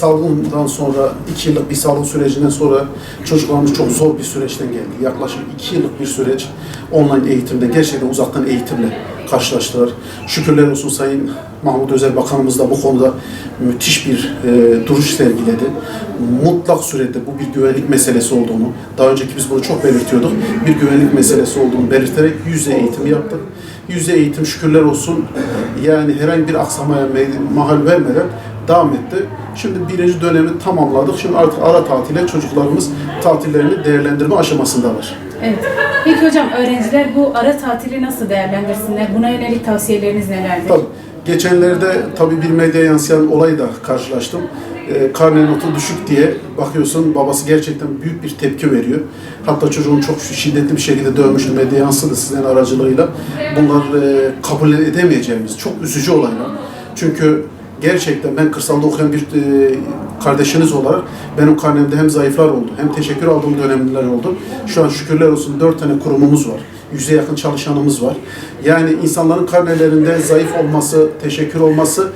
salgından sonra, iki yıllık bir salgın sürecinden sonra çocuklarımız çok zor bir süreçten geldi. Yaklaşık iki yıllık bir süreç online eğitimde, gerçekten uzaktan eğitimle karşılaştılar. Şükürler olsun Sayın Mahmut Özel Bakanımız da bu konuda müthiş bir e, duruş sergiledi. Mutlak surette bu bir güvenlik meselesi olduğunu, daha önceki biz bunu çok belirtiyorduk, bir güvenlik meselesi olduğunu belirterek yüzde eğitim yaptık. Yüzde eğitim şükürler olsun yani herhangi bir aksamaya mahal vermeden devam etti. Şimdi birinci dönemi tamamladık. Şimdi artık ara tatile çocuklarımız tatillerini değerlendirme aşamasındalar. Evet. Peki hocam öğrenciler bu ara tatili nasıl değerlendirsinler? Buna yönelik tavsiyeleriniz nelerdir? Tabii. Geçenlerde tabii bir medya yansıyan olay da karşılaştım. Ee, karne notu düşük diye bakıyorsun babası gerçekten büyük bir tepki veriyor. Hatta çocuğun çok şiddetli bir şekilde dövmüştü. Medya yansıdı sizin aracılığıyla. Bunlar e, kabul edemeyeceğimiz çok üzücü olaylar. Çünkü gerçekten ben kırsalda okuyan bir e, kardeşiniz olarak benim karnemde hem zayıflar oldu hem teşekkür aldığım dönemler oldu. Şu an şükürler olsun dört tane kurumumuz var. Yüze yakın çalışanımız var. Yani insanların karnelerinde zayıf olması, teşekkür olması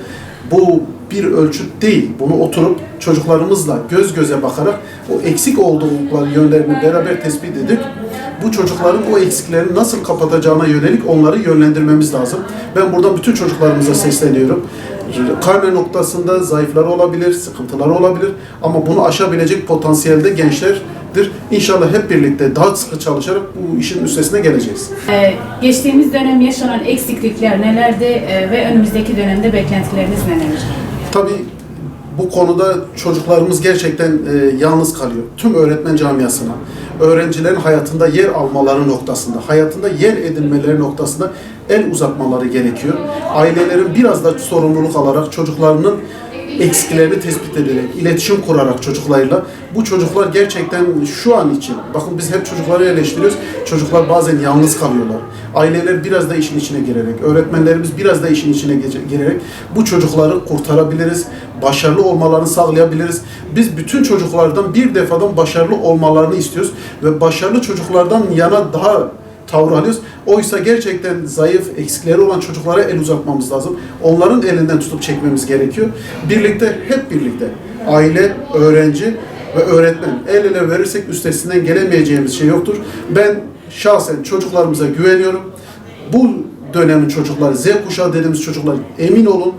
bu bir ölçüt değil. Bunu oturup çocuklarımızla göz göze bakarak o eksik oldukları yönlerini beraber tespit edip bu çocukların o eksiklerini nasıl kapatacağına yönelik onları yönlendirmemiz lazım. Ben buradan bütün çocuklarımıza sesleniyorum. Karne noktasında zayıfları olabilir, sıkıntıları olabilir ama bunu aşabilecek potansiyelde gençlerdir. İnşallah hep birlikte daha sıkı çalışarak bu işin üstesine geleceğiz. Ee, geçtiğimiz dönem yaşanan eksiklikler nelerdi e, ve önümüzdeki dönemde beklentileriniz neler? Tabii bu konuda çocuklarımız gerçekten e, yalnız kalıyor. Tüm öğretmen camiasına, öğrencilerin hayatında yer almaları noktasında, hayatında yer edinmeleri noktasında el uzatmaları gerekiyor. Ailelerin biraz da sorumluluk alarak çocuklarının eksiklerini tespit ederek, iletişim kurarak çocuklarıyla bu çocuklar gerçekten şu an için, bakın biz hep çocukları eleştiriyoruz, çocuklar bazen yalnız kalıyorlar. Aileler biraz da işin içine girerek, öğretmenlerimiz biraz da işin içine girerek bu çocukları kurtarabiliriz, başarılı olmalarını sağlayabiliriz. Biz bütün çocuklardan bir defadan başarılı olmalarını istiyoruz ve başarılı çocuklardan yana daha tavır alıyoruz. Oysa gerçekten zayıf, eksikleri olan çocuklara el uzatmamız lazım. Onların elinden tutup çekmemiz gerekiyor. Birlikte, hep birlikte aile, öğrenci ve öğretmen el ele verirsek üstesinden gelemeyeceğimiz şey yoktur. Ben şahsen çocuklarımıza güveniyorum. Bu dönemin çocukları, Z kuşağı dediğimiz çocuklar emin olun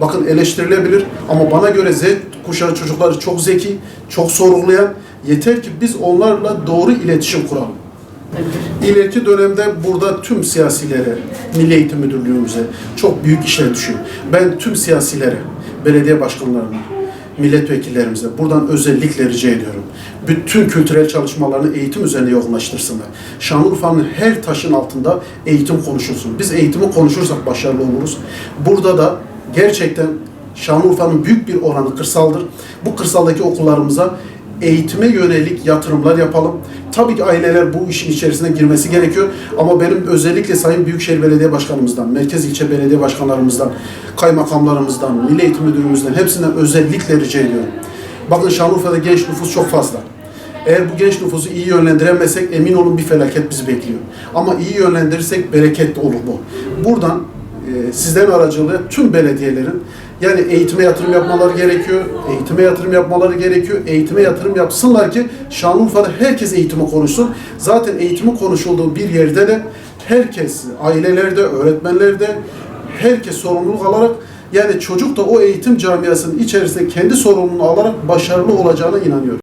bakın eleştirilebilir ama bana göre Z kuşağı çocukları çok zeki, çok sorgulayan. Yeter ki biz onlarla doğru iletişim kuralım. İleriki dönemde burada tüm siyasilere, Milli Eğitim Müdürlüğümüze çok büyük işler düşüyor. Ben tüm siyasilere, belediye başkanlarına, milletvekillerimize buradan özellikle rica ediyorum. Bütün kültürel çalışmalarını eğitim üzerine yoğunlaştırsınlar. Şanlıurfa'nın her taşın altında eğitim konuşulsun. Biz eğitimi konuşursak başarılı oluruz. Burada da gerçekten Şanlıurfa'nın büyük bir oranı kırsaldır. Bu kırsaldaki okullarımıza eğitime yönelik yatırımlar yapalım. Tabii ki aileler bu işin içerisine girmesi gerekiyor ama benim özellikle Sayın Büyükşehir Belediye Başkanımızdan, Merkez İlçe Belediye Başkanlarımızdan, kaymakamlarımızdan, Milli Eğitim Müdürümüzden hepsinden özellikle rica ediyorum. Bakın Şanlıurfa'da genç nüfus çok fazla. Eğer bu genç nüfusu iyi yönlendiremezsek emin olun bir felaket bizi bekliyor. Ama iyi yönlendirirsek bereket olur bu. Buradan e, sizlerin aracılığıyla tüm belediyelerin yani eğitime yatırım yapmaları gerekiyor. Eğitime yatırım yapmaları gerekiyor. Eğitime yatırım yapsınlar ki Şanlıurfa'da herkes eğitimi konuşsun. Zaten eğitimi konuşulduğu bir yerde de herkes, ailelerde, öğretmenlerde herkes sorumluluk alarak yani çocuk da o eğitim camiasının içerisinde kendi sorumluluğunu alarak başarılı olacağına inanıyorum.